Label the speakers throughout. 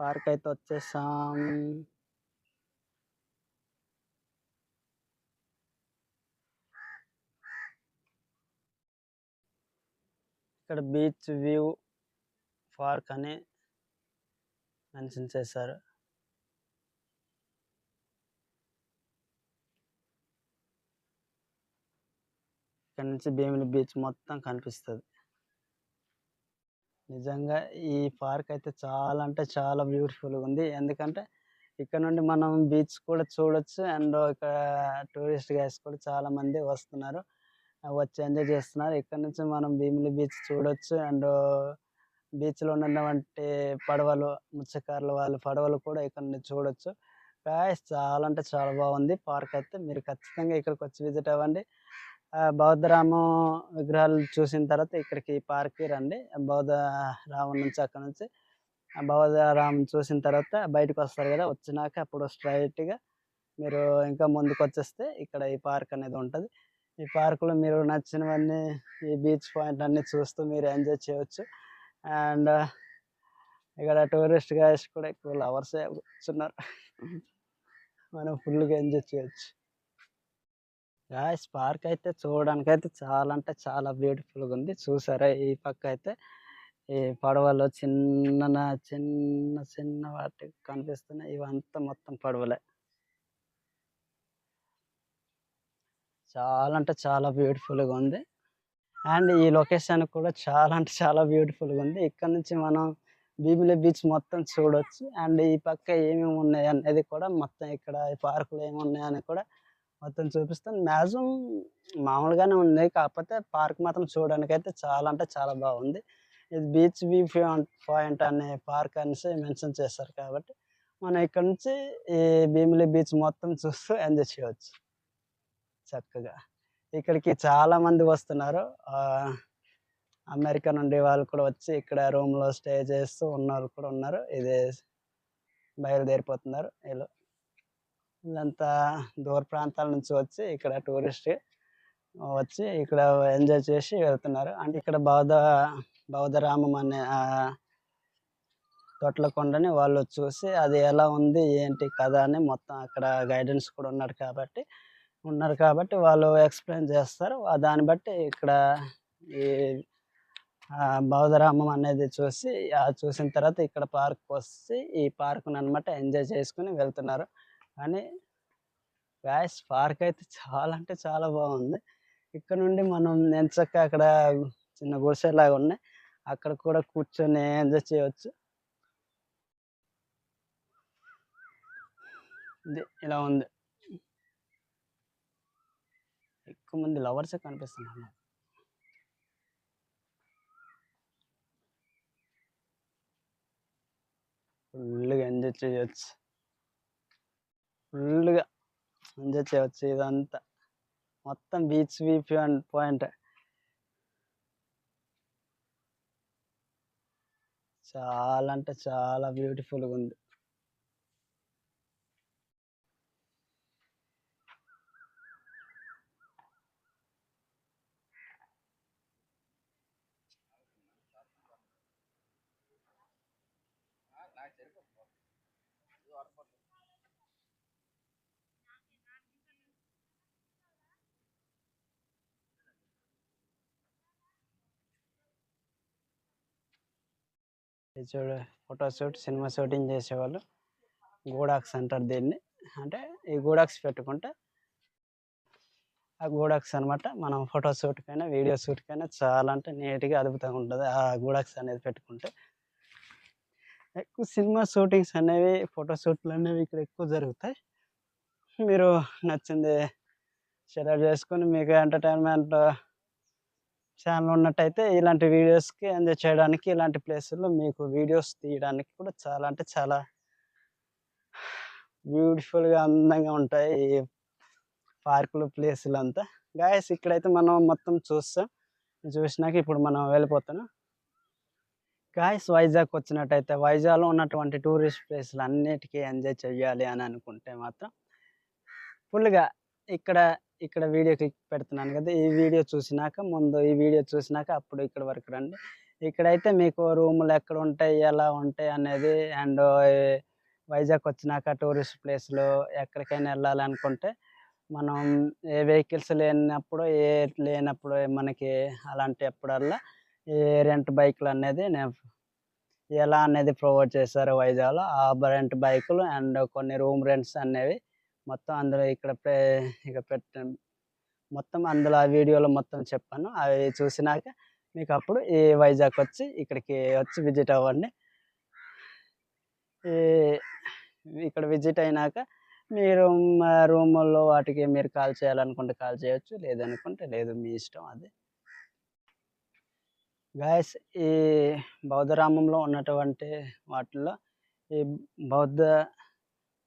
Speaker 1: Park అయితే వచ్చేసాం. ఇక్కడ బీచ్ వ్యూ పార్క్ అని మెన్షన్ చేశారు. ఇక్కడ నుంచి భీమిలి బీచ్ మొత్తం కనిపిస్తుంది. నిజంగా ఈ పార్క్ అయితే చాలా అంటే చాలా బ్యూటిఫుల్గా ఉంది. ఎందుకంటే ఇక్కడ నుండి మనం బీచ్ కూడా చూడొచ్చు. అండ్ ఇక్కడ టూరిస్ట్ గైడ్స్ కూడా చాలా మంది వస్తున్నారు. వచ్చి ఎంజాయ్ చేస్తున్నారు. ఇక్కడ నుంచి మనం భీమిలి బీచ్ చూడొచ్చు. అండ్ బీచ్లో ఉన్నటువంటి పడవలు ముచ్చకారులు వాళ్ళ పడవలు కూడా ఇక్కడ నుంచి చూడొచ్చు. గాయస్ చాలా అంటే చాలా బాగుంది. పార్క్ అయితే మీరు ఖచ్చితంగా ఇక్కడికి వచ్చి విజిట్ అవ్వండి. బౌద్ధరామం విగ్రహాలు చూసిన తర్వాత ఇక్కడికి పార్క్కి రండి. బౌద్ధ రామం నుంచి అక్కడ నుంచి ఆ బౌద్ధ రామం చూసిన తర్వాత బయటకు వస్తారు కదా వచ్చినాక అప్పుడు స్ట్రైట్గా మీరు ఇంకా ముందుకు వచ్చేస్తే ఇక్కడ ఈ పార్క్ అనేది ఉంటుంది. ఈ పార్కులో మీరు నచ్చినవన్నీ ఈ బీచ్ పాయింట్ అన్ని చూస్తూ మీరు ఎంజాయ్ చేయవచ్చు అండ్ ఇక్కడ టూరిస్ట్ గైడ్స్ కూడా ఎక్కువ లవర్స్ కూర్చున్నారు మనం ఫుల్గా ఎంజాయ్ చేయొచ్చు. గాయస్ పార్క్ అయితే చూడడానికి అయితే చాలా అంటే చాలా బ్యూటిఫుల్గా ఉంది. చూసారా? ఈ పక్క అయితే ఈ పడవలు చిన్న చిన్న చిన్న వాటి కనిపిస్తున్నాయి ఇవంతా మొత్తం పడవలే. చాలా అంటే చాలా బ్యూటిఫుల్గా ఉంది. అండ్ ఈ లొకేషన్ కూడా చాలా అంటే చాలా బ్యూటిఫుల్గా ఉంది. ఇక్కడ నుంచి మనం భీమిలి బీచ్ మొత్తం చూడొచ్చు. అండ్ ఈ పక్క ఏమేమి ఉన్నాయి అనేది కూడా మొత్తం ఇక్కడ పార్కులు ఏమి ఉన్నాయని కూడా మొత్తం చూపిస్తాను. మ్యాక్సిమం మామూలుగానే ఉంది. కాకపోతే పార్క్ మాత్రం చూడడానికి అయితే చాలా అంటే చాలా బాగుంది. ఇది బీచ్ వ్యూ పాయింట్ అనే పార్క్ అనేసి మెన్షన్ చేస్తారు కాబట్టి మనం ఇక్కడ నుంచి ఈ భీమిలి బీచ్ మొత్తం చూస్తూ ఎంజాయ్ చేయవచ్చు చక్కగా. ఇక్కడికి చాలా మంది వస్తున్నారు. అమెరికా నుండి వాళ్ళు కూడా వచ్చి ఇక్కడ రూమ్లో స్టే చేస్తూ ఉన్న వాళ్ళు కూడా ఉన్నారు. ఇది బయలుదేరిపోతున్నారు. వీళ్ళు ఇదంతా దూర ప్రాంతాల నుంచి వచ్చి ఇక్కడ టూరిస్ట్ వచ్చి ఇక్కడ ఎంజాయ్ చేసి వెళ్తున్నారు. అంటే ఇక్కడ బౌద్ధ బౌద్ధరామం అనే తొట్లకొండని వాళ్ళు చూసి అది ఎలా ఉంది ఏంటి కదా అని మొత్తం అక్కడ గైడెన్స్ కూడా ఉన్నాడు కాబట్టి ఉన్నారు కాబట్టి వాళ్ళు ఎక్స్ప్లెయిన్ చేస్తారు. దాన్ని బట్టి ఇక్కడ ఈ బౌద్ధరామం అనేది చూసి చూసిన తర్వాత ఇక్కడ పార్క్ వచ్చి ఈ పార్క్ని అనమాట ఎంజాయ్ చేసుకుని వెళ్తున్నారు. కానీ వ్యాస్ పార్క్ అయితే చాలా అంటే చాలా బాగుంది. ఇక్కడ నుండి మనం ఎంచక్క అక్కడ చిన్న గుడిసెలాగా ఉన్నాయి అక్కడ కూడా కూర్చొని ఎంజాయ్ చేయవచ్చు ఇది ఇలా ఉంది. ఎక్కువ మంది లవర్స్ కనిపిస్తున్నారు. ఫుల్గా ఎంజాయ్ చేయొచ్చు. ఫుల్గా ఎంజాయ్ చేయవచ్చు ఇదంతా. మొత్తం బీచ్ వ్యూ పాయింట్. చాలా అంటే చాలా బ్యూటిఫుల్గా ఉంది. ఇది చూడు సినిమా షూటింగ్ చేసేవాళ్ళు. గూడాక్స్ అంటారు దీన్ని. అంటే ఈ గూడాక్స్ పెట్టుకుంటే ఆ గూడాక్స్ అన్నమాట మనం ఫోటో వీడియో షూట్కైనా చాలా అంటే నీట్గా అద్భుతంగా ఉంటుంది ఆ గూడాక్స్ అనేది పెట్టుకుంటే. ఎక్కువ సినిమా షూటింగ్స్ అనేవి ఫోటో షూట్లు అనేవి ఇక్కడ ఎక్కువ జరుగుతాయి. మీరు నచ్చింది సెలెక్ట్ చేసుకొని మీకు ఎంటర్టైన్మెంట్ ఛానల్ ఉన్నట్టయితే ఇలాంటి వీడియోస్కి ఎంజాయ్ చేయడానికి ఇలాంటి ప్లేసుల్లో మీకు వీడియోస్ తీయడానికి కూడా చాలా అంటే చాలా బ్యూటిఫుల్గా అందంగా ఉంటాయి ఈ పార్కులు ప్లేసులు అంతా గాయస్ ఇక్కడైతే మనం మొత్తం చూస్తాం. చూసినాక ఇప్పుడు మనం వెళ్ళిపోతున్నాం. గాయస్ వైజాగ్ వచ్చినట్టయితే వైజాగ్లో ఉన్నటువంటి టూరిస్ట్ ప్లేసులు అన్నిటికీ ఎంజాయ్ చేయాలి అని అనుకుంటే మాత్రం ఫుల్గా ఇక్కడ ఇక్కడ వీడియో క్లిక్ పెడుతున్నాను కదా ఈ వీడియో చూసినాక ముందు ఈ వీడియో చూసినాక అప్పుడు ఇక్కడ వరకు రండి. ఇక్కడైతే మీకు రూములు ఎక్కడ ఉంటాయి ఎలా ఉంటాయి అనేది అండ్ వైజాగ్ వచ్చినాక టూరిస్ట్ ప్లేస్లు ఎక్కడికైనా వెళ్ళాలనుకుంటే మనం ఏ వెహికల్స్ లేనప్పుడు ఏ లేనప్పుడు మనకి అలాంటి అప్పుడల్లా ఈ రెంట్ బైక్లు అనేది నేను ఎలా అనేది ప్రొవైడ్ చేశారు వైజాగ్లో. ఆ రెంట్ బైకులు అండ్ కొన్ని రూమ్ రెంట్స్ అనేవి మొత్తం అందులో ఇక్కడ ఇక పెట్ట మొత్తం అందులో ఆ వీడియోలో మొత్తం చెప్పాను. అవి చూసినాక మీకు అప్పుడు ఈ వైజాగ్ వచ్చి ఇక్కడికి వచ్చి విజిట్ అవ్వండి. ఈ ఇక్కడ విజిట్ అయినాక మీరు రూముల్లో వాటికి మీరు కాల్ చేయాలనుకుంటే కాల్ చేయొచ్చు లేదనుకుంటే లేదు మీ ఇష్టం అది. గాయస్ ఈ బౌద్ధరామంలో ఉన్నటువంటి వాటిల్లో ఈ బౌద్ధ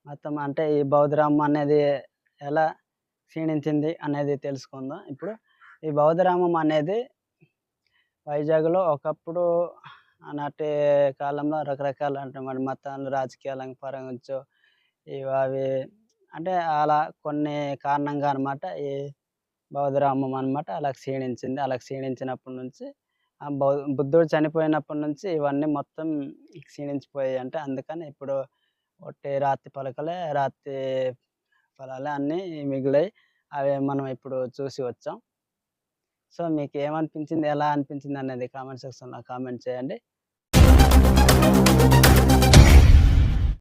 Speaker 1: మొత్తం అంటే ఈ బౌద్ధరామం అనేది ఎలా క్షీణించింది అనేది తెలుసుకుందాం. ఇప్పుడు ఈ బౌద్ధరామం అనేది వైజాగ్లో ఒకప్పుడు నాటి కాలంలో రకరకాల అంటే మన మతాలు రాజకీయాల పరంగా ఇవి అవి అంటే అలా కొన్ని కారణంగా అనమాట ఈ బౌద్ధరామం అనమాట అలా క్షీణించింది. అలా క్షీణించినప్పటి నుంచి ఆ బౌ బుద్ధుడు చనిపోయినప్పటి నుంచి ఇవన్నీ మొత్తం క్షీణించిపోయాయి అంటే అందుకని ఇప్పుడు ఒట్టి రాతి పలకలే రాతి ఫలాలే అన్నీ మిగిలాయి. అవి మనం ఇప్పుడు చూసి వచ్చాం. సో మీకు ఏమనిపించింది ఎలా అనిపించింది అనేది కామెంట్ సెక్షన్లో కామెంట్ చేయండి.